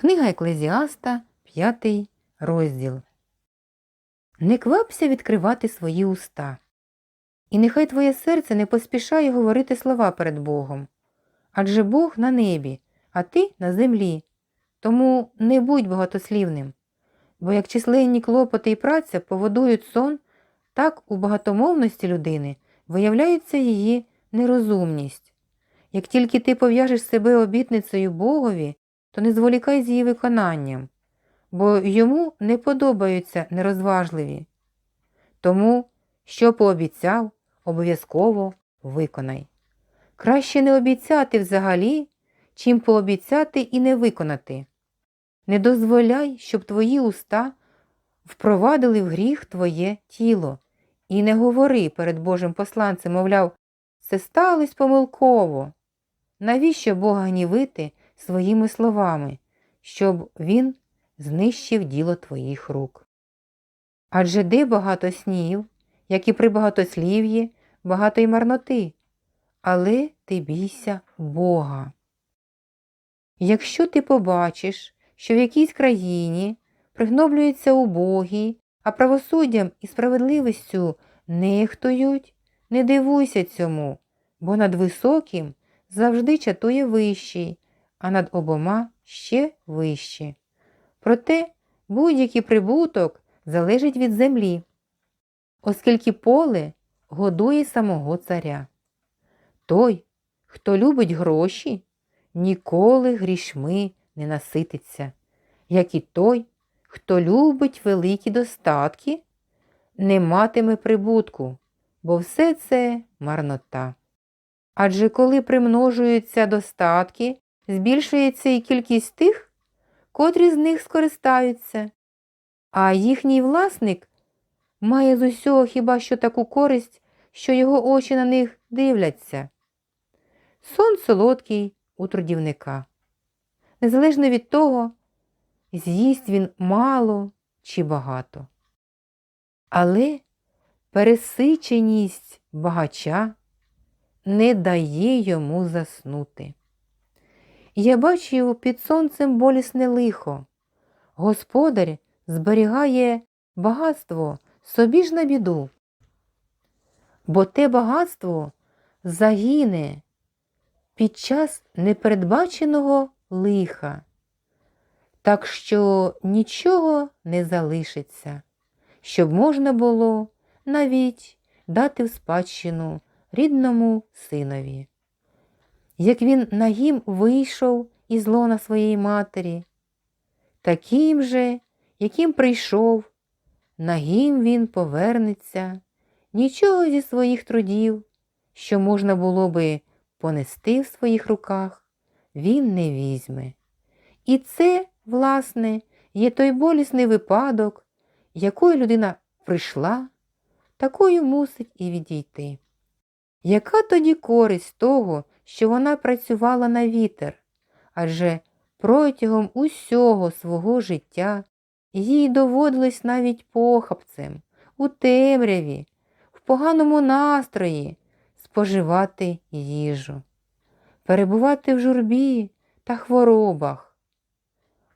Книга Еклезіаста, п'ятий розділ. Не квапся відкривати свої уста. І нехай твоє серце не поспішає говорити слова перед Богом. Адже Бог на небі, а ти на землі. Тому не будь багатослівним. Бо як численні клопоти і праця поводують сон, так у багатомовності людини виявляється її нерозумність. Як тільки ти пов'яжеш себе обітницею Богові, то не зволікай з її виконанням, бо йому не подобаються нерозважливі. Тому, що пообіцяв, обов'язково виконай. Краще не обіцяти взагалі, чим пообіцяти і не виконати. Не дозволяй, щоб твої уста впровадили в гріх твоє тіло, і не говори перед Божим посланцем, мовляв, це сталося помилково. Навіщо Бога гнівити своїми словами, щоб Він знищив діло твоїх рук? Адже де багато снів, як і при багатослів'ї, багато й марноти, але ти бійся Бога. Якщо ти побачиш, що в якійсь країні пригноблюються убогі, а правосуддям і справедливістю нехтують, не дивуйся цьому, бо над високим завжди чатує вищий, а над обома ще вищі. Проте будь-який прибуток залежить від землі, оскільки поле годує самого царя. Той, хто любить гроші, ніколи грішми не насититься, як і той, хто любить великі достатки, не матиме прибутку, бо все це марнота. Адже коли примножуються достатки, збільшується і кількість тих, котрі з них скористаються, а їхній власник має з усього хіба що таку користь, що його очі на них дивляться. Сон солодкий у трудівника. Незалежно від того, з'їсть він мало чи багато. Але пересиченість багача не дає йому заснути. Я бачив під сонцем болісне лихо. Господар зберігає багатство собі ж на біду, бо те багатство загине під час непередбаченого лиха, так що нічого не залишиться, щоб можна було навіть дати в спадщину рідному синові. Як він нагім вийшов із лона своєї матері, таким же, яким прийшов, нагім він повернеться, нічого зі своїх трудів, що можна було би понести в своїх руках, він не візьме. І це, власне, є той болісний випадок, якою людина прийшла, такою мусить і відійти. Яка тоді користь того, що вона працювала на вітер, адже протягом усього свого життя їй доводилось навіть похапцем, у темряві, в поганому настрої споживати їжу, перебувати в журбі та хворобах.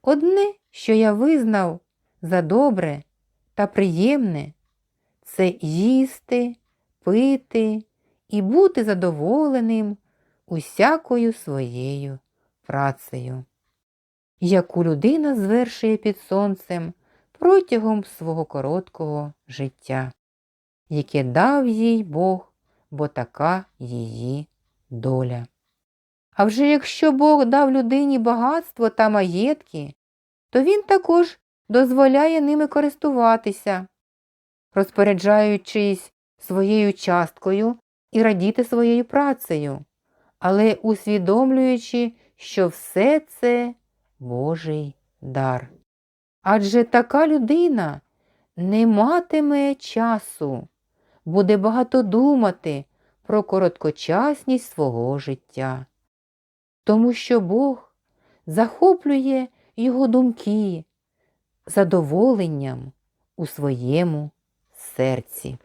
Одне, що я визнав за добре та приємне, це їсти, пити і бути задоволеним усякою своєю працею, яку людина звершує під сонцем протягом свого короткого життя, яке дав їй Бог, бо така її доля. А вже якщо Бог дав людині багатство та маєтки, то він також дозволяє ними користуватися, розпоряджаючись своєю часткою і радіти своєю працею, але усвідомлюючи, що все це Божий дар. Адже така людина не матиме часу, буде багато думати про короткочасність свого життя, тому що Бог захоплює його думки задоволенням у своєму серці.